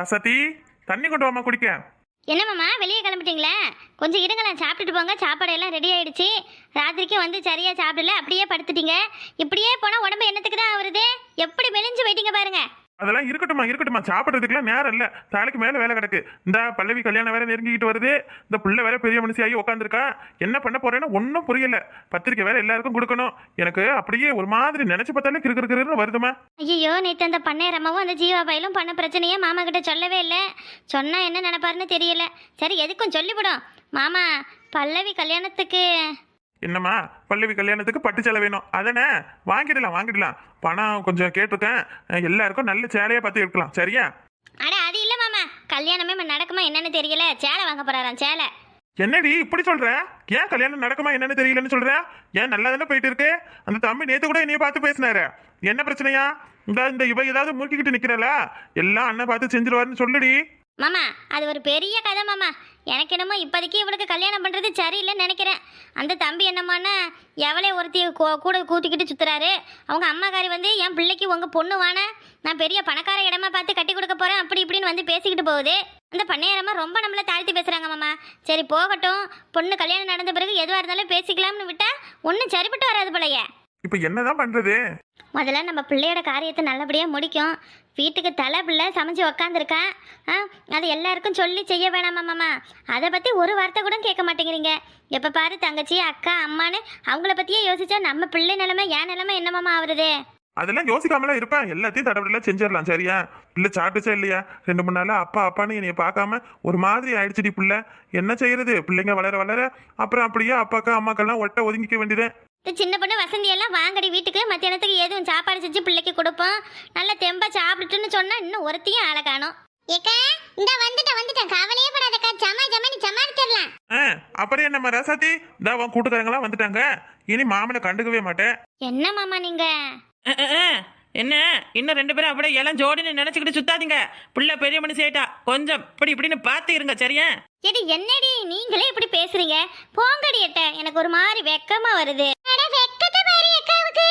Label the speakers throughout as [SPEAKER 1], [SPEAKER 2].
[SPEAKER 1] வசதி தண்ணி கொண்டு வாமா குடிக்க.
[SPEAKER 2] என்னம்மாம்மா வெளியே கிளம்பிட்டீங்களே? கொஞ்சம் இருங்களேன் சாப்பிட்டுட்டு போங்க. சாப்பாடு எல்லாம் ரெடி ஆயிடுச்சு. ராத்திரிக்கு வந்து சரியா சாப்பிடல அப்படியே படுத்துட்டீங்க. இப்படியே போனால் உடம்பு என்னத்துக்கு தான் வருது எப்படி மெலிஞ்சு போயிட்டீங்க பாருங்க.
[SPEAKER 1] அதெல்லாம் இருக்கட்டுமா இருக்கட்டுமா சாப்பிட்றதுக்குலாம் நேரம் இல்லை. தலைக்கு மேலே வேலை கிடக்கு. இந்த பல்லவி கல்யாணம் வேற நெருங்கிக்கிட்டு வருது. இந்த புள்ள வேற பெரிய மனுஷியாகி உட்காந்துருக்கா என்ன பண்ண போறேன்னு ஒன்றும் புரியல. பத்திரிக்கை வேற எல்லாருக்கும் கொடுக்கணும். எனக்கு அப்படியே ஒரு மாதிரி நினைச்சு பார்த்தாலே கிறு வருதுமா
[SPEAKER 2] ஐயோ நேற்று அந்த பண்ணையரம்மாவும் அந்த ஜீவா பயிலும் பண்ண பிரச்சனையே மாமா கிட்ட சொல்லவே இல்லை. சொன்னா என்ன நினைப்பாருன்னு தெரியல. சரி எதுக்கும் சொல்லிவிடும். மாமா பல்லவி கல்யாணத்துக்கு
[SPEAKER 1] என்னம்மா பல்லவி கல்யாணத்துக்கு பட்டு சேலை வேணும். அதானே வாங்கிடலாம் வாங்கிடலாம். பணம் கொஞ்சம் கேட்டிருக்கேன். எல்லாருக்கும் நல்ல சேலையா பார்த்து எடுக்கலாம். சரியா?
[SPEAKER 2] அட அது இல்லை மாமா. கல்யாணமே நடக்குமா என்னன்னு தெரியல. சேலை வாங்க போறாராம் சேலை.
[SPEAKER 1] என்னடி இப்படி சொல்ற? ஏன் கல்யாணம் நடக்குமா என்னன்னு தெரியலன்னு சொல்ற? ஏன் நல்லா தானே போயிட்டு இருக்கு? அந்த தம்பி நேத்து கூட என்னைய பார்த்து பேசினாரு. என்ன பிரச்சனையா? இந்த இந்த இவ ஏதாவது முறுக்கிக்கிட்டு நிக்கிறல? எல்லாம் அண்ணன் பார்த்து செஞ்சிருவாருன்னு சொல்லுடி.
[SPEAKER 2] மாமா அது ஒரு பெரிய கதை மாமா. எனக்கு என்னமோ இப்போதைக்கு இவளுக்கு கல்யாணம் பண்ணுறது சரியில்லைன்னு நினைக்கிறேன். அந்த தம்பி என்னமான்னா எவளே ஒருத்தி கூட கூத்திக்கிட்டு சுற்றுறாரு அவங்க அம்மாக்காரி வந்து என் பிள்ளைக்கு உங்கள் பொண்ணு வானே நான் பெரிய பணக்கார இடமா பார்த்து கட்டி கொடுக்க போகிறேன் அப்படி இப்படின்னு வந்து பேசிக்கிட்டு போகுது. அந்த பண்ணையாரம்மா ரொம்ப நம்மளை தாழ்த்தி பேசுகிறாங்க மாமா. சரி போகட்டும். பொண்ணு கல்யாணம் நடந்த பிறகு எதுவாக இருந்தாலும் பேசிக்கலாம்னு விட்டால் ஒன்றும் சரிப்பட்டு வராது போலயே.
[SPEAKER 1] இப்ப என்னதான் பண்றது?
[SPEAKER 2] முதல்ல நம்ம பிள்ளையோட காரியத்தை நல்லபடியாக முடிக்கும். வீட்டுக்கு தலை பிள்ளை சமைச்சு உக்காந்துருக்கா? ஆ அது எல்லாருக்கும் சொல்லி செய்ய வேணாமா மாமா அதை பற்றி ஒரு வார்த்தை கூட கேட்க மாட்டேங்கிறீங்க. எப்போ பாரு தங்கச்சி அக்கா அம்மான்னு அவங்கள பற்றியே யோசிச்சா நம்ம பிள்ளை நிலைமை என் நிலைமை என்ன மாமா ஆகுறது
[SPEAKER 1] அதெல்லாம் யோசிக்காமலாம் இருப்பேன் எல்லாத்தையும் தடவிடலாம் செஞ்சிடலாம் சரியா? பிள்ளை சாப்பிட்டுச்சா இல்லையா? ரெண்டு மூணு நாளா அப்பா அப்பான்னு என்னைய பார்க்காம ஒரு மாதிரி ஆயிடுச்சுடி பிள்ளை. என்ன செய்யறது? பிள்ளைங்க வளர வளர அப்புறம் அப்படியே அப்பாக்கா அம்மாக்கெல்லாம் ஒட்ட ஒதுங்கிக்க வேண்டியதே.
[SPEAKER 2] இந்த சின்ன பொண்ணு வசந்தி எல்லாம் வாங்கடி வீட்டுக்கு. மத்தியானத்துக்கு எதுவும் சாப்பாடு செஞ்சு பிள்ளைக்கு கொடுப்போம். நல்ல தெம்பா சாப்பிட்டுன்னு சொன்னா இன்னும் ஒருத்தையும் ஆளை காணும். ஏக்கா இந்த வந்துட்டேன் வந்துட்டேன். கவலையே படாதக்கா. ஜமா ஜமா நீ சமாளிச்சிடலாம்
[SPEAKER 1] ஆ அப்புறம் என்னம்மா ரசாத்தி? இந்த உன் கூட்டுக்காரங்களாம் வந்துட்டாங்க. இனி மாமனை கண்டுக்கவே மாட்டேன்.
[SPEAKER 2] என்ன மாமா நீங்க.
[SPEAKER 3] என்ன? இன்னும் ரெண்டு பேரும் அப்படியே எல்லாம் ஜோடின்னு நினைச்சுக்கிட்டு சுத்தாதீங்க. புள்ள பெரிய மனுஷி ஆயிட்டா. கொஞ்சம் இப்படி இப்படின்னு பார்த்து இருங்க சரியா?
[SPEAKER 2] ஏடி என்னடி நீங்களே இப்படி பேசுறீங்க? போங்கடி எட்ட எனக்கு ஒரு மாதிரி வெக்கமா வருது. அட வெக்கத்தை பாரு அக்காவுக்கு.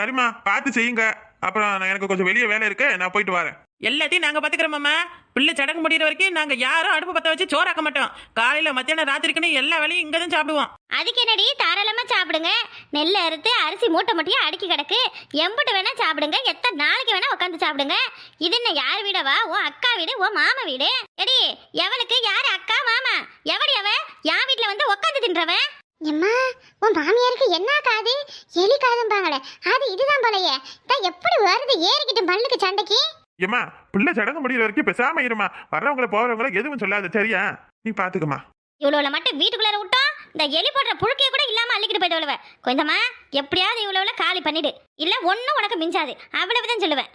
[SPEAKER 1] சரிம்மா பார்த்து செய்யுங்க. அப்புறம் நான் எனக்கு கொஞ்சம் வெளியே வேலை இருக்கு நான் போயிட்டு வரேன்.
[SPEAKER 3] எல்லாத்தையும் நாங்க பாத்துக்கிறோம் மாமா. பிள்ளை சடங்கு முடியிற வரைக்கும் நாங்க யாரும் அடுப்பு பத்த வச்சு சோறாக்க மாட்டோம். காலையில மத்தியானம் ராத்திரிக்குன்னு எல்லா வேலையும் இங்க தான் சாப்பிடுவோம்.
[SPEAKER 2] அதுக்கு என்னடி? தாராளமா சாப்பிடுங்க. நெல் அறுத்து அரிசி மூட்டை மூட்டையா அடுக்கி கிடக்கு. எம்புட்டு வேணா சாப்பிடுங்க. எத்தனை நாளைக்கு வேணா உட்காந்து சாப்பிடுங்க. இது என்ன யார் வீடவா? ஓ அக்கா வீடு ஓ மாமா வீடு? எடி எவளுக்கு? யாரு அக்கா மாமா? எவடி அவ என் வீட்ல வந்து உட்காந்து தின்றவன்? எம்மா உன் மாமியாருக்கு என்ன காது? எலி காதும்பாங்களே. அது இதுதான் போலயே. தான் எப்படி வருது? ஏறிக்கிட்டு மல்லுக்கு சண்டைக்கு?
[SPEAKER 1] ஏம்மா பிள்ளை சடங்கு முடியிற வரைக்கும் பேசாம இருமா வர்றவங்கள போறவங்கள எதுவும் சொல்லாத சரியா? நீ பாத்துக்கம்மா.
[SPEAKER 2] இவ்வளவுல மட்டும் வீட்டுக்குள்ளார விட்டோம் இந்த எலி போடுற புழுக்கைய கூட இல்லாம அள்ளிக்கிட்டு போயிட்டு வருவ கொஞ்சமா எப்படியாவது இவ்வளவுல காலி பண்ணிடு. இல்ல ஒண்ணும் உனக்கு மிஞ்சாது. அவ்வளவுதான் சொல்லுவேன்.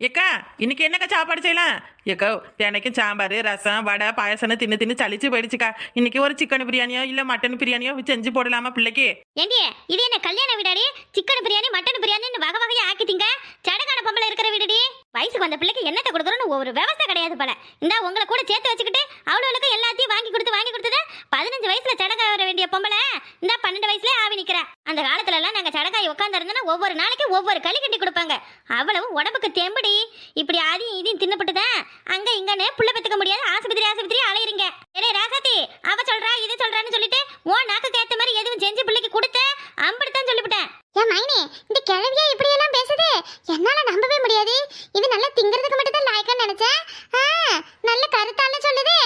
[SPEAKER 3] ஏக்கா இன்னைக்கு என்னக்கா சாப்பாடு செய்யலாம்? ஏக்கா எனக்கு சாம்பார் ரசம் வடை பாயசம்னு தின்னு தின்னு சளிச்சு போயிடுச்சுக்கா. இன்னைக்கு ஒரு சிக்கன் பிரியாணியோ இல்ல மட்டன் பிரியாணியோ செஞ்சு போடலாமா பிள்ளைக்கு?
[SPEAKER 2] ஏண்டியே இது என்ன கல்யாண வீடாடி? சிக்கன் பிரியாணி மட்டன் பிரியாணின்னு வகை வகையா ஆக்கிட்டீங்க. சடங்கான பொம்பளை இருக்கிற வீடுடி. வயசுக்கு வந்த பிள்ளைக்கு என்னத்தை கொடுக்குறோன்னு ஒரு விவசாய கிடையாது போல. இந்த உங்களை கூட சேர்த்து வச்சுக்கிட்டு அவ்வளோவுக்கு எல்லாத்தையும் வாங்கி கொடுத்து வாங்கி கொடுத்தது பதினஞ்சு வயசுல சடங்கா வர வேண்டிய பொம்பளை. இந்த பன்னெண்டு வயசுல ஆவி நிக்கிறா. அந்த காலத்துல எல்லாம் நாங்க சடங்காய் உட்காந்துருந்தோம்னா ஒவ்வொரு நாளைக்கு ஒவ்வொரு களி கட்டி கொடுப்பாங்க. அவ்வளவு உடம்புக்கு தெம்படி. இப்படி அதையும் இதையும் தின்னுபிட்டுதான் அங்க இங்கன்னு புள்ள பெத்துக்க முடியாது. ஆஸ்பத்திரி ஆஸ்பத்திரி அலையிறீங்க ஏலே ராசாத்தி அவ சொல்றா இது சொல்றான்னு சொல்லிட்டு ஓ நாக்கு ஏத்த மாதிரி எதுவும் செஞ்சு பிள்ளைக்கு கொடுத்த அம்படுத்தான் சொல்லிவிட்டேன் ஏன் மைனி இந்த கிழவியா இப்படி எல்லாம் பேசுது என்னால நம்பவே முடியாது இது நல்லா திங்கிறதுக்கு மட்டும் தான் லாய்க்கன்னு நினைச்சேன் ஆ, நல்ல கருத்தால சொல்லுது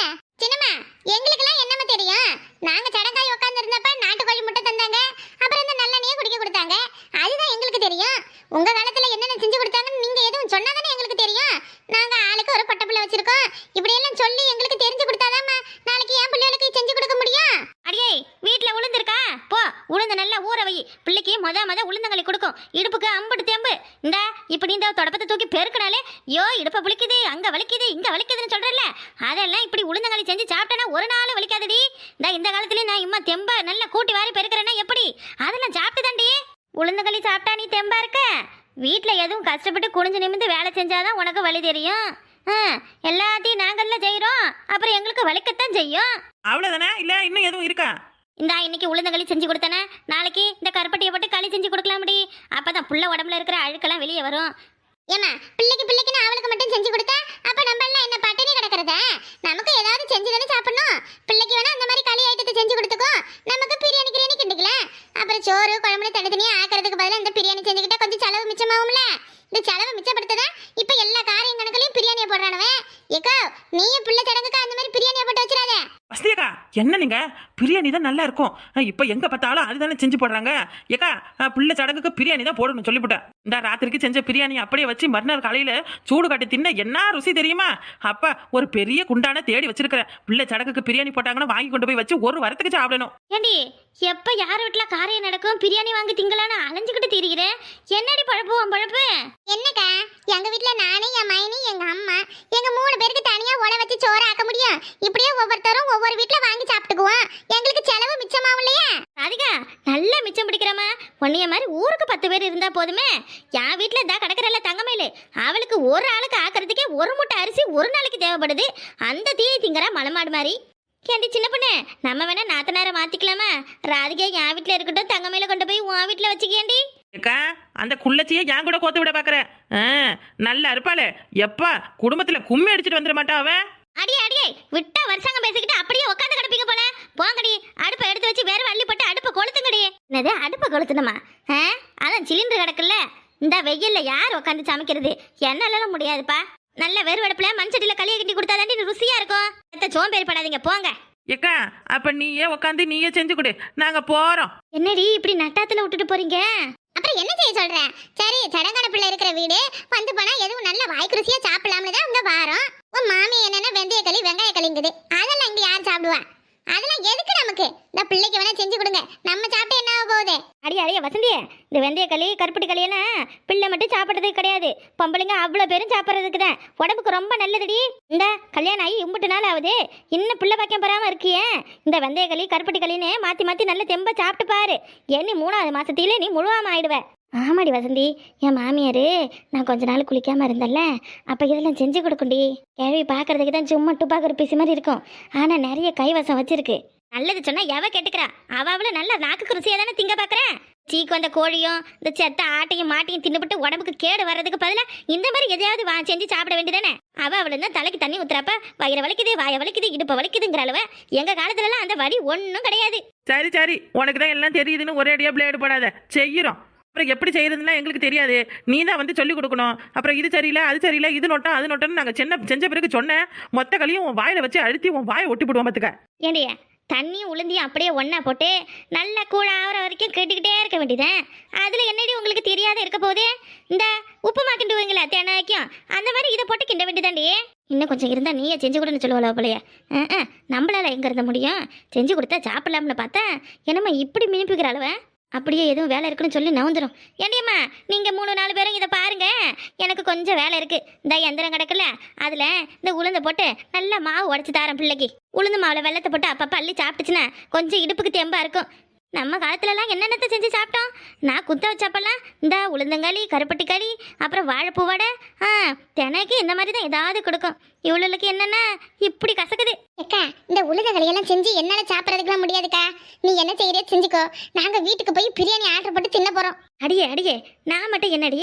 [SPEAKER 2] சின்னம்மா எங்களுக்கெல்லாம் என்னமா தெரியும் நாங்க சடங்காய் உட்கார்ந்து இருந்தப்ப நாட்டுக்கோழி முட்டை தந்தாங்க அப்புறம் இந்த நல்லெண்ணெயை குடிக்க கொடுத்தாங்க அதுதான் எங்களுக்கு தெரியும் உங்க காலத்துல என்னென்ன செஞ்சு கொடுத்தாங்கன்னு நீங்க எதுவும் சொன்னாதானே எங்களுக்கு தெரியும் நாங்க ஆளுக்கு ஒரு பட்டப்புள்ள வச்சிருக்கோம் இப்படி எல்லாம் சொல்லி எங்களுக்கு தெரிஞ்சு கொடுத்தாதாம்மா நாளைக்கு என் பிள்ளைகளுக்கு செஞ்சு கொடுக்க முடியும் அடியே வீட்ல உளுந்து இருக்கா போ உளுந்து நல்லா ஊற வை. பிள்ளைக்கு மொத மொத உளுந்தங்களி கொடுக்கும். இடுப்புக்கு அம்புட்டு தெம்பு. இந்த இப்படி இந்த தொடப்பத்தை தூக்கி பெருக்கினாலே யோ இடுப்பை வலிக்குது அங்கே வலிக்குது இங்கே வலிக்குதுன்னு சொல்கிறல அதெல்லாம் இப்படி உளுந்தங்களி செஞ்சு சாப்பிட்டேன்னா ஒரு நாள் வலிக்காதடி. இந்த இந்த காலத்துலேயும் நான் இம்மா தெம்ப நல்லா கூட்டி வாரி பெருக்கிறேன்னா எப்படி? அதெல்லாம் சாப்பிட்டு தாண்டி உளுந்தங்களி சாப்பிட்டா நீ தெம்பா இருக்க? வீட்டில் எதுவும் கஷ்டப்பட்டு குனிஞ்சு நிமிந்து வேலை செஞ்சாதான் உனக்கு வலி தெரியும். ஆ, எல்லாத்தையும் நாங்கள்ல செய்கிறோம் அப்புறம் எங்களுக்கு வலிக்கத்தான் செய்யும்.
[SPEAKER 3] அவ்வளோதானே இல்ல இன்னும் எதுவும் இருக்கா?
[SPEAKER 2] இந்தா இன்னைக்கு உளுந்தங்களி செஞ்சு கொடுத்தேனே. நாளைக்கு இந்த கருப்பட்டியை போட்டு களி செஞ்சு கொடுக்கலாம் முடி அப்பதான் புள்ள உடம்புல இருக்கிற அழுக்கெல்லாம் வெளியே வரும். ஏமா பிள்ளைக்கு பிள்ளைக்கு அவளுக்கு மட்டும் செஞ்சு கொடுத்தா அப்ப நம்ம எல்லாம் என்ன பட்டினி கிடக்குறத? நமக்கு ஏதாவது செஞ்சு தானே சாப்பிடணும். பிள்ளைக்கு வேணா அந்த மாதிரி களி ஐட்டத்தை செஞ்சு கொடுத்துக்கோ. நமக்கு பிரியாணி கிரியாணி கிண்டிக்கல. அப்புறம் சோறு குழம்புல தனித்தனியா ஆக்கிறதுக்கு பதிலாக இந்த பிரியாணி செஞ்சுக்கிட்டா கொஞ்சம் செலவு மிச்சமாகும்ல. இந்த செலவு மிச்சப்படுத்ததா இப்ப எல்லா காரியம் கணக்குலயும் பிரியாணியை போடுறானவன் ஏக்கோ நீயும் பிள்ளை சடங்குக்கு அந்த மாதிரி பிரியாணியை போட்டு வச்சிடாத.
[SPEAKER 3] வசதியக்கா என்ன நீங்க பிரியாணி தான் நல்லா இருக்கும் இப்போ எங்க பார்த்தாலும் அதுதானே செஞ்சு போடுறாங்க. ஏக்கா பிள்ளை சடங்குக்கு பிரியாணி தான் போடணும் சொல்லிவிட்டேன். இந்த ராத்திரிக்கு செஞ்ச பிரியாணி அப்படியே வச்சு மறுநாள் காலையில சூடு காட்டி தின்ன என்ன ருசி தெரியுமா? அப்ப ஒரு பெரிய குண்டான தேடி வச்சிருக்கிறேன் பிள்ளை சடங்குக்கு பிரியாணி போட்டாங்கன்னா வாங்கி கொண்டு போய் வச்சு ஒரு வாரத்துக்கு சாப்பிடணும்.
[SPEAKER 2] ஏண்டி எப்ப யார் வீட்ல காரியம் நடக்கும் பிரியாணி வாங்கி திங்கலான்னு அலைஞ்சுக்கிட்டு திரிகிறேன் என்னடி பழப்பு உன் பழப்பு? என்னக்கா எங்க வீட்ல நானே என் மைனி எங்க அம்மா எங்க மூணு பேருக்கு தனியா உல வச்சு சோறு ஆக்க முடியும். இப்படியே ஒவ்வொருத்தரும் ஒவ்வொரு வீட்ல வாங்கி சாப்பிட்டுக்குவோம். எங்களுக்கு செலவு மிச்சமாவும் இல்லையா? ராதிகா நல்ல மிச்சம் பிடிக்கிறமா உன்னைய மாதிரி ஊருக்கு பத்து பேர் இருந்தா போதுமே. என் வீட்ல இதா கிடக்குறல்ல தங்கமயிலு. அவளுக்கு ஒரு ஆளுக்கு ஆக்கிறதுக்கே ஒரு மூட்டை அரிசி ஒரு நாளைக்கு தேவைப்படுது. அந்த தீயை திங்கறா மலமாடு மாதிரி. கேண்டி சின்ன பொண்ணு நம்ம வேணா நாத்த நேரம் மாத்திக்கலாமா? ராதிகா என் வீட்ல இருக்கட்டும் தங்கமையில கொண்டு போய் உன் வீட்ல வச்சுக்கேண்டி
[SPEAKER 3] ஏக்கா அந்த குள்ளச்சியை என் கூட கோத்து விட பாக்குறேன் ஆ, நல்லா இருப்பாளே எப்பா குடும்பத்துல கும்மி அடிச்சிட்டு வந்துட மாட்டா அவ?
[SPEAKER 2] அடியே அடியே விட்டா வருஷங்க பேசிக்கிட்டு அப்படியே உட்காந்து கிடப்பீங்க போல. போங்கடி அடுப்பை எடுத்து வச்சு வேற வள்ளி போட்டு அடுப்பை கொளுத்துங்கடி. என்னது அடுப்பை கொளுத்தணுமா? ஆ? அதான் சிலிண்டர் கிடக்குல்ல. இந்த வெயில்ல யார் உட்காந்து சமைக்கிறது? என்னால முடியாதுப்பா. நல்ல வெறும் அடுப்புல மண்சட்டியில களியை கட்டி கொடுத்தாதாண்டி ருசியா இருக்கும். எத்த சோம்பேறி படாதீங்க போங்க.
[SPEAKER 3] ஏக்கா அப்ப நீயே உக்காந்து நீயே செஞ்சு கொடு. நாங்க போறோம்.
[SPEAKER 2] என்னடி இப்படி நட்டாத்துல விட்டுட்டு போறீங்க? அப்புறம் என்ன செய்ய சொல்ற? சரி சடங்கான பிள்ளை இருக்கிற வீடு. வந்து போனா எதுவும் நல்ல வாய்க்குருசியா சாப்பிடலாம்னு தான் அங்க வாரம். உன் மாமி என்னன்னா வெந்தய களி வெங்காய களிங்குது அதெல்லாம் இங்க யார் சாப்பிடுவா? அதெல்லாம் எதுக்கு நமக்கு? இந்த பிள்ளைக்கு வேணா செஞ்சு கொடுங்க. நம்ம சாப்பிட்டு என்ன ஆக போகுது? அடியே அடியே வசந்தி இந்த வெந்தய களி கருப்பட்டி களியெல்லாம் பிள்ளை மட்டும் சாப்பிட்றதுக்கு கிடையாது. பொம்பளைங்க அவ்வளோ பேரும் சாப்பிட்றதுக்கு தான். உடம்புக்கு ரொம்ப நல்லதுடி. இந்த கல்யாணம் ஆகி இம்புட்டு நாள் ஆகுது. இன்னும் பிள்ளை பாக்கியம் பெறாமல் இருக்கியே. இந்த வெந்தய களி கருப்பட்டி களின்னு மாற்றி மாற்றி நல்ல தெம்ப சாப்பிட்டு பாரு. எண்ணி மூணாவது மாசத்திலே நீ முழுவாம ஆயிடுவ. ஆமாடி வசந்தி என் மாமியார் நான் கொஞ்ச நாள் குளிக்காமல் இருந்தேன்ல அப்போ இதெல்லாம் செஞ்சு கொடுக்குண்டி. கேள்வி பார்க்கறதுக்கு தான் சும்மா துப்பாக்கிற பிசி மாதிரி இருக்கும். ஆனால் நிறைய கைவசம் வச்சிருக்கு. நல்லது சொன்னால் எவ கேட்டுக்கிறா? அவள் அவள நல்ல நாக்கு ருசியாக தானே திங்க பார்க்குறேன் சீக்கு வந்த கோழியும் இந்த செத்த ஆட்டையும் மாட்டையும் தின்னுபிட்டு உடம்புக்கு கேடு வர்றதுக்கு பதிலாக இந்த மாதிரி எதையாவது வா செஞ்சு சாப்பிட வேண்டியதானே அவள் அவளை தான் தலைக்கு தண்ணி ஊத்துறப்ப வயிறு வலிக்குது வாய வலிக்குது இடுப்பு வலிக்குதுங்கிற அளவு எங்கள் காலத்துலலாம் அந்த வலி ஒன்றும் கிடையாது.
[SPEAKER 3] சரி சரி. உனக்கு தான் எல்லாம் தெரியுதுன்னு ஒரே அடியாக பிளேடு போடாத. செய்கிறோம் அப்புறம் எப்படி செய்யறதுன்னா எங்களுக்கு தெரியாது. நீ தான் வந்து சொல்லிக் கொடுக்கணும். அப்புறம் இது சரியில்லை அது சரியில்லை இது நோட்டம் அது நோட்டம்னு நாங்கள் சின்ன செஞ்ச பிறகு சொன்னேன். மொத்த கலையும் உன் வாயில வச்சு அழுத்தி உன் வாயை ஒட்டி போடுவோம் பார்த்துக்க
[SPEAKER 2] ஏண்டிய தண்ணியும் உளுந்தியும் அப்படியே ஒன்றா போட்டு நல்லா கூழ ஆகிற வரைக்கும் கேட்டுக்கிட்டே இருக்க வேண்டியதேன் அதில் என்னடி உங்களுக்கு தெரியாத இருக்க போது இந்த உப்புமா கிண்டுவீங்களா தேனாய்க்கும் அந்த மாதிரி இதை போட்டு கிண்ட வேண்டியதாண்டி இன்னும் கொஞ்சம் இருந்தால் நீயே செஞ்சு கொடுன்னு சொல்லுவாள் போலையே. ஆ நம்மளால் நம்மளால இருந்த முடியும்? செஞ்சு கொடுத்தா சாப்பிடலாம்னு பார்த்தா என்னம்மா இப்படி மினிப்புக்கிற அளவை? அப்படியே எதுவும் வேலை இருக்குன்னு சொல்லி நவுந்துரும். ஏண்டியம்மா நீங்க மூணு நாலு பேரும் இதை பாருங்க. எனக்கு கொஞ்சம் வேலை இருக்கு. இந்த எந்திரம் கிடக்குல அதுல இந்த உளுந்த போட்டு நல்லா மாவு உடச்சி தாரேன் பிள்ளைக்கு. உளுந்து மாவுல வெள்ளத்தை போட்டு அப்பப்ப அள்ளி சாப்பிட்டுச்சுன்னா கொஞ்சம் இடுப்புக்கு தெம்பா இருக்கும். நம்ம காலத்துலலாம் என்னென்னத்தை செஞ்சு சாப்பிட்டோம்? நான் குத்த வச்சப்பெல்லாம் இந்த உளுந்தங்களி கருப்பட்டி களி அப்புறம் வாழைப்பூ வடை ஆ தினைக்கு இந்த மாதிரி தான் ஏதாவது கொடுக்கும். இவ்வளவுக்கு என்னன்னா? இப்படி கசக்குது. அக்கா இந்த உளுந்த களியெல்லாம் செஞ்சு என்னால சாப்பிட்றதுக்குலாம் முடியாதுக்கா. நீ என்ன செய்யறே செஞ்சுக்கோ. நாங்க வீட்டுக்கு போய் பிரியாணி ஆர்டர் போட்டு தின்ன போறோம். அடியே அடியே நான் மட்டும் என்னடி?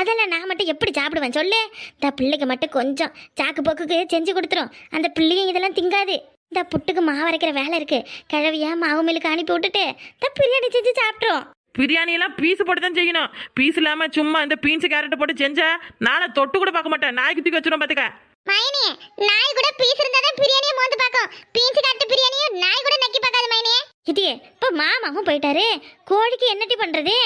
[SPEAKER 2] அதெல்லாம் நான் மட்டும் எப்படி சாப்பிடுவேன் சொல்லு? இந்த பிள்ளைக்கு மட்டும் கொஞ்சம் சாக்கு போக்குக்கு செஞ்சு கொடுத்துரும். அந்த பிள்ளையும் இதெல்லாம் திங்காது. இந்த புட்டுக்கு மாவு அரைக்கிற வேலை இருக்கு. கிழவியா மாவு மில்லுக்கு அனுப்பி விட்டுட்டு இந்த பிரியாணி செஞ்சு சாப்பிட்றோம்
[SPEAKER 3] பிரியாணி எல்லாம் பீஸ் போட்டு தான் செய்யணும். பீஸ் இல்லாம சும்மா இந்த பீன்ஸ் கேரட் போட்டு செஞ்சா நாளை தொட்டு கூட பார்க்க மாட்டேன். நாய்க்கு தூக்கி வச்சிரும் பார்த்துக்க
[SPEAKER 2] மைனே நாய் கூட பீஸ் இருந்தா தான் பிரியாணியை மோந்து பார்க்கும். பீன்ஸ் காட்டு பிரியாணியும் நாய் கூட நக்கி பார்க்காது மைனே. இடியே இப்ப மாமாவும் போயிட்டாரு. கோழிக்கு என்னடி பண்றது?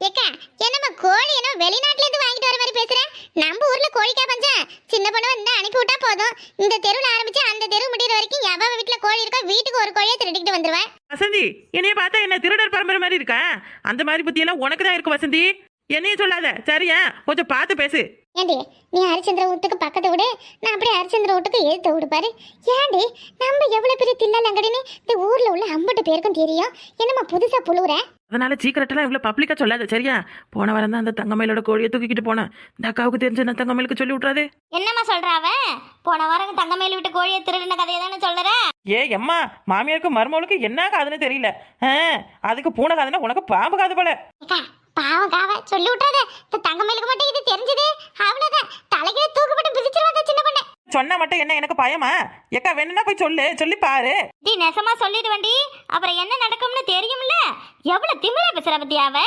[SPEAKER 2] ஏக்கா என்னம்மா கோழி என்ன வெளிநாட்டுல இருந்து வாங்கிட்டு வர மாதிரி பேசுற? நம்ம ஊர்ல கோழிக்கா பஞ்சம். சின்ன பொண்ணு அனுப்பி விட்டா போதும். இந்த தெருவுல ஆரம்பிச்சு அந்த தெரு முடியிற வரைக்கும் எவ வீட்டுல கோழி இருக்கோ வீட்டுக்கு ஒரு கோழியை திருடிக்கிட்டு வந்துருவேன்.
[SPEAKER 3] வசந்தி என்னைய பார்த்தா என்ன திருடர் பரம்பரை மாதிரி இருக்கா? அந்த மாதிரி புத்தியெல்லாம் உனக்கு தான் இருக்கு வசந்தி. என்னையும் சொல்லாத சரியா? கொஞ்சம் பார்த்து பேசு.
[SPEAKER 2] ஏண்டி நீ ஹரிச்சந்திர வீட்டுக்கு பக்கத்து விடு? நான் அப்படியே ஹரிச்சந்திர வீட்டுக்கு எழுத்து விடு பாரு ஏண்டி நம்ம எவ்வளவு பெரிய தில்லாலங்கடின்னு இந்த ஊர்ல உள்ள ஐம்பது பேருக்கும் தெரியும். என்னம்மா புதுசா புழுவுற?
[SPEAKER 3] அதனால சீக்கிரட்டெல்லாம் இவ்வளோ பப்ளிக்காக சொல்லாத சரியா? போன வாரம் தான் அந்த தங்கமயிலோட கோழியை தூக்கிக்கிட்டு போனேன். இந்த அக்காவுக்கு தெரிஞ்ச நான் தங்கமயிலுக்கு சொல்லி விட்றாதே
[SPEAKER 2] என்னம்மா சொல்ற அவன் போன வாரம் தங்கமேல விட்டு கோழியை திருடின கதையை தானே சொல்ற
[SPEAKER 3] ஏ எம்மா மாமியாருக்கு மருமகளுக்கு என்ன காதுன்னு தெரியல. ஆ அதுக்கு பூனை காதுன்னா உனக்கு பாம்பு காது போல.
[SPEAKER 4] பாவம் காவ சொல்லி விட்டாத. இந்த தங்கமயிலுக்கு மட்டும் இது தெரிஞ்சது. அவ்வளவுதான். தலையில தூக்கப்பட்டு பிரிச்சிருவாத சின்ன பொண்ணு.
[SPEAKER 3] சொன்னா மட்டும் என்ன எனக்கு பயமா? ஏக்கா வேணும்னா போய் சொல்லு. சொல்லி பாரு.
[SPEAKER 4] டி நெசமா சொல்லிடுவேன்டி. அப்புறம் என்ன நடக்கும்னு தெரியும்ல எவ்வளவு திமிரா பேசுற பத்தியா அவ?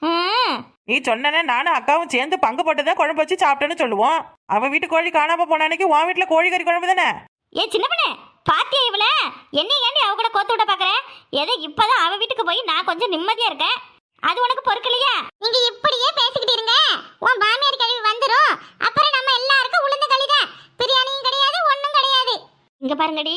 [SPEAKER 4] ம்.
[SPEAKER 3] நீ சொன்னனே நானும் அக்காவும் சேர்ந்து பங்கு போட்டுதான் குழம்பு வச்சு சாப்பிட்டேன்னு சொல்லுவோம். அவ வீட்டு கோழி காணாம போன அன்னைக்கு உன் வீட்டுல கோழி கறி குழம்பு தானே?
[SPEAKER 4] ஏ சின்ன பொண்ணு பாத்தியா இவள? என்ன ஏண்டி அவ கூட கோத்து விட பாக்குற? ஏதோ இப்பதான் அவ வீட்டுக்கு போய் நான் கொஞ்சம் நிம்மதியா இருக்கேன். அது உனக்கு பொறுக்கலையா நீங்க இப்படியே பேசிக்கிட்டு இருங்க. உன் மாமியார் கழிவு வந்துரும். அப்புறம் நம்ம எல்லாருக்கும் உளுந்த களிதான் பிரியாணியும் கிடையாது ஒண்ணும் கிடையாது. இங்க பாருங்கடி.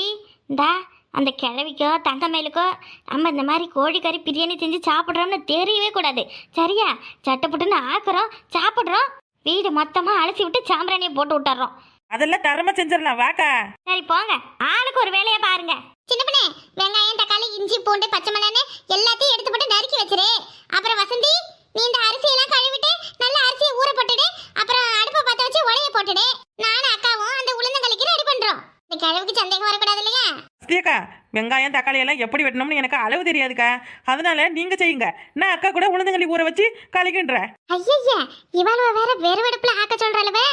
[SPEAKER 4] இந்தா அந்த கிழவிக்கோ தங்கமேலுக்கோ நம்ம இந்த மாதிரி கோழிக்கறி பிரியாணி செஞ்சு சாப்பிட்றோம்னு தெரியவே கூடாது. சரியா? சட்டப்பட்டுன்னு ஆக்குறோம் சாப்பிட்றோம். வீடு மொத்தமாக அலசி விட்டு சாம்பிராணியை போட்டு விட்டுறோம்.
[SPEAKER 3] அதெல்லாம் தரமா செஞ்சிடலாம் வாக்கா.
[SPEAKER 4] சரி போங்க. ஆளுக்கு ஒரு வேலையை பாருங்க. சின்ன பண்ணே வெங்காயம் தக்காளி இஞ்சி பூண்டு பச்சை மிளகாய் எல்லாத்தையும் எடுத்து போட்டு நறுக்கி வச்சிரு. அப்புறம் வசந்தி நீ இந்த அரிசியெல்லாம் கழுவிட்டு நல்ல அரிசியை ஊற போட்டுடு. அப்புறம் அடுப்பை பத்த வச்சு உலைய போட்டுடு. நானும் அக்காவும் அந்த உளுந்தங்களிக்கு ரெடி பண்றோம். இந்த கிழவுக்கு சந்தேகம் வரக்கூடாது இல்லையா?
[SPEAKER 3] வெங்காயம் தக்காளி எல்லாம் எப்படி வெட்டணும்னு எனக்கு அளவு தெரியாதுக்கா. அதனால நீங்க செய்யுங்க. நான் அக்கா கூட உளுந்தங்களி ஊற வச்சு கலக்கின்றேன்.
[SPEAKER 4] ஐயய்யா இவளவ வேற வெறுவெடுப்புல ஆக்க சொல்றாளுவே.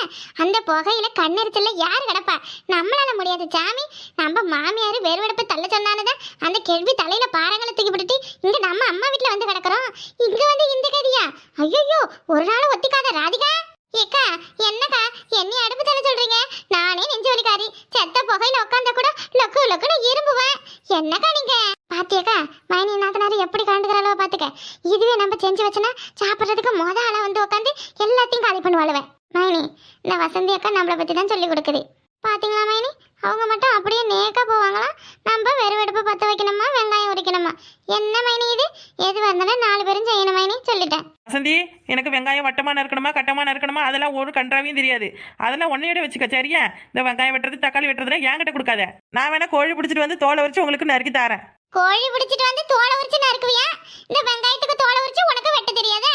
[SPEAKER 4] அந்த புகையில கண்ணெரிச்சல்ல யார் கிடப்பா? நம்மளால முடியாது சாமி. நம்ம மாமியார் வெறுவெடுப்பு தள்ள சொன்னானதான் அந்த கேள்வி தலையில பாறங்களை தூக்கி போட்டுட்டு இங்க நம்ம அம்மா வீட்டுல வந்து கிடக்குறோம். இங்க வந்து இந்த கதியா? ஐயோ ஒரு நாள் ஒத்திக்கா ராதிகா ஏக்கா என்னக்கா என்னை அடுப்பு தள்ள சொல்றீங்க நானே நெஞ்சு வலிக்காரி செத்த புகையில உட்காந்தா கூட லொக்கு லொக்குன்னு இரும்புவேன் என்னக்கா நீங்க பாத்தியக்கா மைனி நாத்தனாரு எப்படி கண்டுக்கிறாளோ பாத்துக்க இதுவே நம்ம செஞ்சு வச்சோன்னா சாப்பிட்றதுக்கு மொத ஆளா வந்து உட்காந்து எல்லாத்தையும் காலி பண்ணுவாளுவேன் மைனி இந்த வசந்தி அக்கா நம்மளை பத்தி தான் சொல்லி கொடுக்குது பாத்தீங்களா மைனி அவங்க மட்டும் அப்படியே நேக்கா போவாங்களா நம்ம வெறுவெடுப்பு பத்த வைக்கணுமா வெங்காயம் உரிக்கணுமா என்ன மைனி இது எது வந்தாலும் நாலு பேரும் செய்யணும் மைனி சொல்லிட்டேன்
[SPEAKER 3] வசந்தி எனக்கு வெங்காயம் வட்டமா நறுக்கணுமா கட்டமா நறுக்கணுமா? அதெல்லாம் ஒரு கன்றாவையும் தெரியாது. அதெல்லாம் ஒன்னையோட வச்சுக்க சரியா? இந்த வெங்காயம் வெட்டுறது தக்காளி வெட்டுறதுலாம் என்கிட்ட கொடுக்காத. நான் வேணா கோழி பிடிச்சிட்டு வந்து தோலை வச்சு உங்களுக்கு நறுக்கி தரேன்.
[SPEAKER 4] கோழி பிடிச்சிட்டு வந்து தோலை உரிச்சு நறுக்குவியா? இந்த வெங்காயத்துக்கு தோலை உரிச்சு உனக்கு வெட்ட தெரியாதா?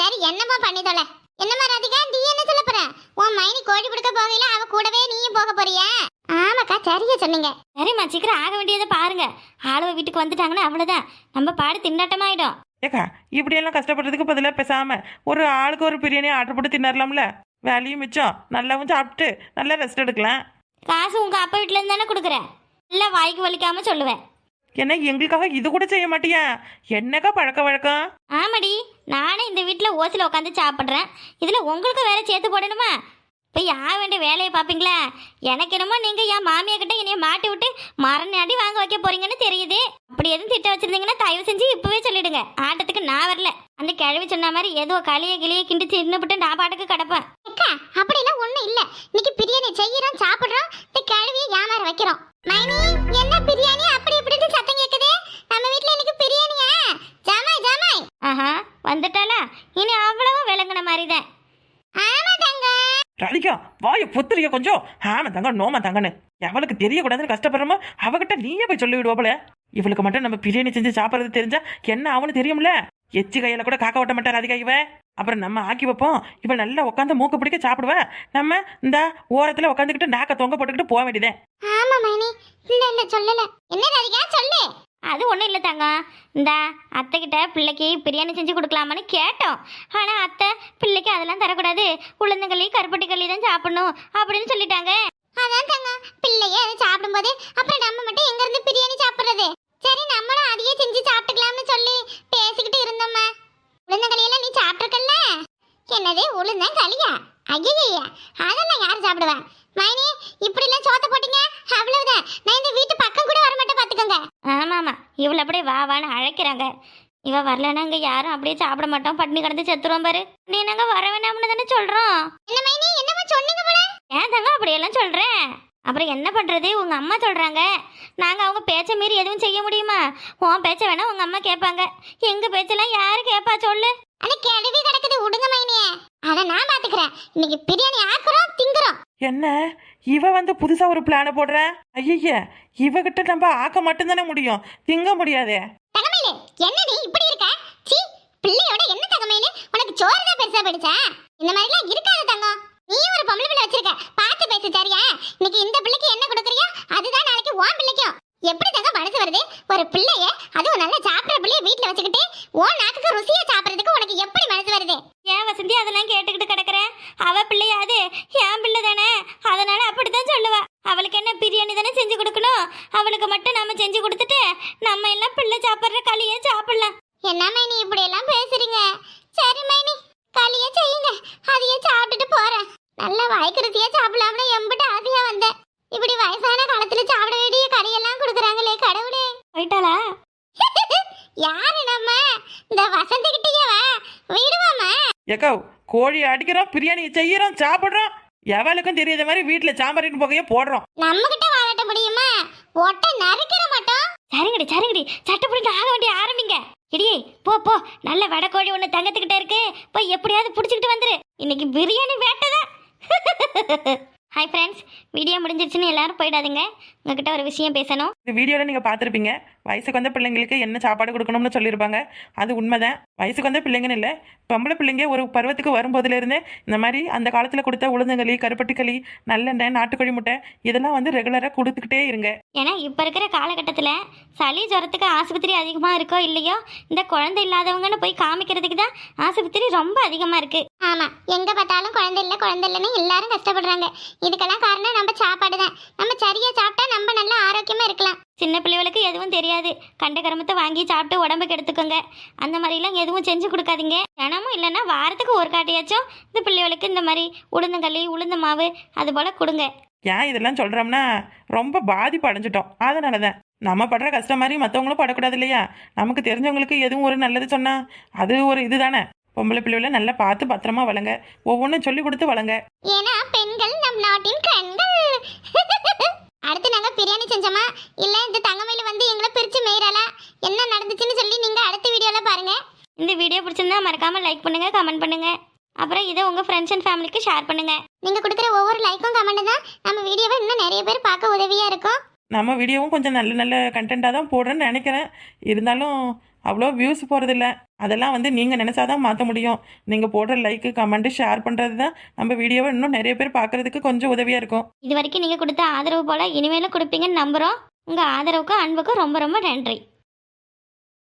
[SPEAKER 4] சரி என்னம்மா பண்ணி தொலை? என்னம்மா ராதிகா நீ என்ன சொல்ல போற? உன் மைனி கோழி பிடிக்க போகையில அவ கூடவே நீயும் போக போறியா? ஆமாக்கா சரியா சொன்னீங்க. சரிம்மா சீக்கிரம் ஆக வேண்டியதை பாருங்க. ஆளுவ வீட்டுக்கு வந்துட்டாங்கன்னா அவ்வளவுதான். நம்ம பாடு திண்டாட்டமாயிடும்.
[SPEAKER 3] ஏக்கா இப்படியெல்லாம் கஷ்டப்படுறதுக்கு பதிலாக பேசாம ஒரு ஆளுக்கு ஒரு பிரியாணி ஆர்டர் போட்டு தின்னரலாம்ல வேலையும் மிச்சம். நல்லாவும் சாப்பிட்டு நல்லா ரெஸ்ட் எடுக்கலாம்.
[SPEAKER 4] காசு உங்க அப்பா வீட்டுல இருந்து தானே கொடுக்குறேன். நல்லா வாய்க்கு வலிக்காம சொல்லுவேன்.
[SPEAKER 3] என்ன எங்களுக்காக இது கூட செய்ய மாட்டியா? என்னக்கா பழக்க வழக்கம்?
[SPEAKER 4] ஆமாடி நானே இந்த வீட்டில் ஓசில் உட்காந்து சாப்பிட்றேன். இதில் உங்களுக்கு வேற சேர்த்து போடணுமா? இப்போ யா வேண்டிய வேலையை பார்ப்பீங்களா எனக்கு என்னமோ நீங்கள் என் மாமியா கிட்ட என்னைய மாட்டி விட்டு மரணாடி வாங்க வைக்க போறீங்கன்னு தெரியுது. அப்படி எதுவும் திட்ட வச்சிருந்தீங்கன்னா தயவு செஞ்சு இப்பவே சொல்லிடுங்க. ஆட்டத்துக்கு நான் வரல. அந்த கிழவி சொன்ன மாதிரி ஏதோ களியை கிளியை கிண்டி தின்னுபிட்டு நான் பாட்டுக்கு கிடப்பேன். அப்படிலாம் ஒன்றும் இல்லை. இன்னைக்கு பிரியாணி செய்யறோம் சாப்பிட்றோம். இந்த
[SPEAKER 3] கிழவி வாய கொஞ்சம். ஆமா தங்க நோமா தங்கன்னு. எவளுக்கு தெரியக்கூடாதுன்னு கஷ்டப்படுறோமோ அவகிட்ட நீயே போய் சொல்லி விடுவாப்புல இவளுக்கு மட்டும் நம்ம பிரியாணி செஞ்சு சாப்பிட்றது தெரிஞ்சா என்ன ஆகும்னு தெரியும்ல? எச்சி கையில கூட காக்க ஓட்ட மாட்டார் அதிகா இவ? அப்புறம் நம்ம ஆக்கி வைப்போம். இவள் நல்லா உட்காந்து மூக்க பிடிக்க சாப்பிடுவ. நம்ம இந்த ஓரத்துல உட்காந்துக்கிட்டு நாக்க தொங்க போட்டுக்கிட்டு போக வேண்டியதே.
[SPEAKER 4] ஆமா மைனி. இல்ல இல்ல சொல்லல. என்ன அது ஒண்ணும் இல்ல தங்க. இந்த அத்தை கிட்ட பிள்ளைக்கு பிரியாணி செஞ்சு கொடுக்கலாமான்னு கேட்டோம். ஆனா அத்தை பிள்ளைக்கு அதெல்லாம் தரக்கூடாது. உளுந்தங்களி கருப்பட்டி களி தான் சாப்பிடணும் அப்படின்னு சொல்லிட்டாங்க. அதான் தாங்க. பிள்ளைய அதை சாப்பிடும்போது அப்புறம் நம்ம மட்டும் எங்க இருந்து பிரியாணி சாப்பிடுறது? சரி நம்மளும் அதையே செஞ்சு சாப்பிட்டுக்கலாம்னு சொல்லி பேசிக்கிட்டு இருந்தோம்மா. உளுந்தங்களியெல்லாம் நீ சாப்பிட்ருக்கல்ல என்னது உளுந்தங்களியா ஐயா அதெல்லாம் யார் சாப்பிடுவேன் மைனி இப்படி எல்லாம் சோத்த போட்டீங்க? அவ்வளவுதான். நான் இந்த வீட்டு பக்கம் கூட வர மாட்டேன் பாத்துக்கோங்க. ஆமா ஆமா இவள அப்படியே வா வான்னு அழைக்கிறாங்க. இவ வரலன்னா இங்க யாரும் அப்படியே சாப்பிட மாட்டோம். பட்டினி கிடந்து செத்துருவோம் பாரு. நீ நாங்க வர வேணாம்னு தானே சொல்றோம். என்ன மைனி? என்னமா சொன்னீங்க போல? ஏன் தங்க அப்படியெல்லாம் சொல்றேன்? அப்புறம் என்ன பண்றது? உங்க அம்மா சொல்றாங்க. நாங்க அவங்க பேச்ச மீறி எதுவும் செய்ய முடியுமா? உன் பேச்ச வேணா உங்க அம்மா கேட்பாங்க. எங்க பேச்செல்லாம் யாரு கேட்பா சொல்லு. அது கிளவி கிடக்குது. விடுங்க மைனியே. அத நான் பாத்துக்கிறேன். இன்னைக்கு பிரியாணி ஆக்குறோம் திங்குறோம்.
[SPEAKER 3] என்ன? இவ வந்து புதுசா ஒரு பிளான போடுற? ஐய இவகிட்ட நம்ம ஆக்க மட்டும்தானே முடியும். திங்க முடியாதே.
[SPEAKER 4] தகமையிலே என்ன நீ இப்படி இருக்க? சீ பிள்ளையோட என்ன தகமையிலே உனக்கு சோறு தான் பெருசா போயிடுச்சா இந்த மாதிரிலாம் இருக்காது தங்கம். நீ ஒரு பொம்பளை பிள்ளை வச்சிருக்க. பார்த்து பேசு சரியா? இன்னைக்கு இந்த பிள்ளைக்கு என்ன கொடுக்குறியோ அதுதான் நாளைக்கு உன் பிள்ளைக்கும். எப்படி தங்க மனசு வருது? ஒரு பிள்ளைய அதுவும் நல்லா சாப்பிடுற பிள்ளைய வீட்டுல வச்சுக்கிட்டு உன் நாக்குக்கு ருசியா சாப்பிடுறதுக்கு உனக்கு எப்படி மனசு
[SPEAKER 2] அதெல்லாம் கேட்டுக்கிட்டு கிடக்குறேன் அவ பிள்ளையாது என் பிள்ளை தானே. அதனால அப்படித்தான் சொல்லுவா. அவளுக்கு என்ன பிரியாணி தானே செஞ்சு கொடுக்கணும்? அவளுக்கு மட்டும் நம்ம செஞ்சு கொடுத்துட்டு நம்ம எல்லாம் பிள்ளை சாப்பிட்ற களியை சாப்பிடலாம். என்ன மைனி இப்படி எல்லாம் பேசுறீங்க? சரி மைனி களியை செய்யுங்க. அதையே சாப்பிட்டுட்டு போறேன். நல்ல வாய்க்கிறதையே சாப்பிடலாம்னு எம்பிட்டு ஆசையா வந்தேன் இப்படி வயசான காலத்துல சாப்பிட வேண்டிய கறியெல்லாம் கொடுக்குறாங்களே கடவுளே போயிட்டாளா யாரு நம்ம இந்த வசந்தி கிட்டயே விடுவாமா
[SPEAKER 3] ஏக்கா கோழி அடிக்கிறோம் பிரியாணி செய்யறோம் சாப்பிட்றோம். எவளுக்கும் தெரியாத மாதிரி வீட்டில் சாம்பாரின் புகையை போடுறோம்.
[SPEAKER 2] நம்ம கிட்ட வாழட்ட முடியுமா? ஒட்ட நறுக்கிற மாட்டோம். சரிங்கடி சரிங்கடி. சட்டை பிடிக்க ஆக வேண்டிய ஆரம்பிங்க. இடியே போ போ. நல்ல வடக்கோழி ஒன்று தங்கத்துக்கிட்ட இருக்கு. போய் எப்படியாவது பிடிச்சிக்கிட்டு வந்துரு. இன்னைக்கு பிரியாணி வேட்டதான் ஹாய் ஃப்ரெண்ட்ஸ் வீடியோ முடிஞ்சிருச்சுன்னு எல்லாரும் போயிடாதீங்க. உங்ககிட்ட ஒரு விஷயம் பேசணும்.
[SPEAKER 3] இந்த வீடியோவில் நீங்கள் பார்த்துருப்பீங்க. வயசுக்கு வந்த பிள்ளைங்களுக்கு என்ன சாப்பாடு கொடுக்கணும்னு சொல்லியிருப்பாங்க. அது உண்மைதான். வயசுக்கு வந்த பிள்ளைங்கன்னு இல்லை பொம்பளை பிள்ளைங்க ஒரு பருவத்துக்கு வரும்போதுலேருந்தே இந்த மாதிரி அந்த காலத்தில் கொடுத்த உளுந்தங்களி கருப்பட்டிக்களி நல்லெண்ணெய் நாட்டுக்கோழி முட்டை இதெல்லாம் வந்து ரெகுலராக கொடுத்துக்கிட்டே இருங்க.
[SPEAKER 2] ஏன்னா இப்போ இருக்கிற காலகட்டத்தில் சளி ஜுரத்துக்கு ஆஸ்பத்திரி அதிகமாக இருக்கோ இல்லையோ இந்த குழந்தை இல்லாதவங்கன்னு போய் காமிக்கிறதுக்கு தான் ஆஸ்பத்திரி ரொம்ப அதிகமாக இருக்கு. ஆமாம் எங்கே பார்த்தாலும் குழந்தை இல்லை குழந்தை இல்லைன்னு எல்லாரும் கஷ்டப்படுறாங்க. இதுக்கெல்லாம் காரணம் நம்ம சாப்பாடு தான் நம்ம சரியாக சாப்பிட்டா நம்ம நல்லா ஆரோக்கியமாக இருக்கலாம் சின்ன பிள்ளைகளுக்கு எதுவும் தெரியாது. கண்ட கருமத்தை வாங்கி சாப்பிட்டு உடம்புக்கு எடுத்துக்கோங்க. அந்த மாதிரிலாம் எதுவும் செஞ்சு கொடுக்காதீங்க. தினமும் இல்லைன்னா வாரத்துக்கு ஒரு காட்டியாச்சும் இந்த பிள்ளைகளுக்கு இந்த மாதிரி உளுந்தங்களி உளுந்த மாவு அது போல் கொடுங்க.
[SPEAKER 3] ஏன் இதெல்லாம் சொல்கிறோம்னா ரொம்ப பாதிப்பு அடைஞ்சிட்டோம். அதனால தான் நம்ம படுற கஷ்டம் மாதிரி மற்றவங்களும் படக்கூடாது இல்லையா? நமக்கு தெரிஞ்சவங்களுக்கு எதுவும் ஒரு நல்லது சொன்னால் அது ஒரு இதுதானே? பொம்பளை பிள்ளைகளை நல்லா பார்த்து பத்திரமா வளங்க. ஒவ்வொன்றும் சொல்லி கொடுத்து வளங்க.
[SPEAKER 2] ஏன்னா பெண்கள் நம் நாட்டின் கண்கள். அடுத்து நாங்க பிரியாணி செஞ்சோமா? இல்ல இந்த தங்கமயில வந்து எங்களை பிரிச்சு மேயறாளா? என்ன நடந்துச்சுன்னு சொல்லி நீங்க அடுத்த வீடியோல பாருங்க. இந்த வீடியோ பிடிச்சிருந்தா மறக்காம லைக் பண்ணுங்க கமெண்ட் பண்ணுங்க. அப்புறம் இதை உங்க ஃப்ரெண்ட்ஸ் அண்ட் ஃபேமிலிக்கு ஷேர் பண்ணுங்க. நீங்க கொடுக்குற ஒவ்வொரு லைக்கும் கமெண்ட் தான் நம்ம வீடியோவை இன்னும் நிறைய பேர் பார்க்க உதவியா இருக்கும்.
[SPEAKER 3] நம்ம வீடியோவும் கொஞ்சம் நல்ல நல்ல கண்டென்ட்டாக தான் போடுறேன்னு நினைக்கிறேன். இருந்தாலும் அவ்வளோ வியூஸ் போகிறதில்ல அதெல்லாம் வந்து நீங்கள் நினச்சாதான் மாற்ற முடியும். நீங்கள் போடுற லைக்கு கமெண்ட்டு ஷேர் பண்ணுறது தான் நம்ம வீடியோவை இன்னும் நிறைய பேர் பார்க்குறதுக்கு கொஞ்சம் உதவியாக இருக்கும்.
[SPEAKER 2] இது வரைக்கும் நீங்கள் கொடுத்த ஆதரவு போல இனிமேலும் கொடுப்பீங்கன்னு நம்புகிறோம் உங்கள் ஆதரவுக்கும் அன்புக்கும் ரொம்ப ரொம்ப நன்றி.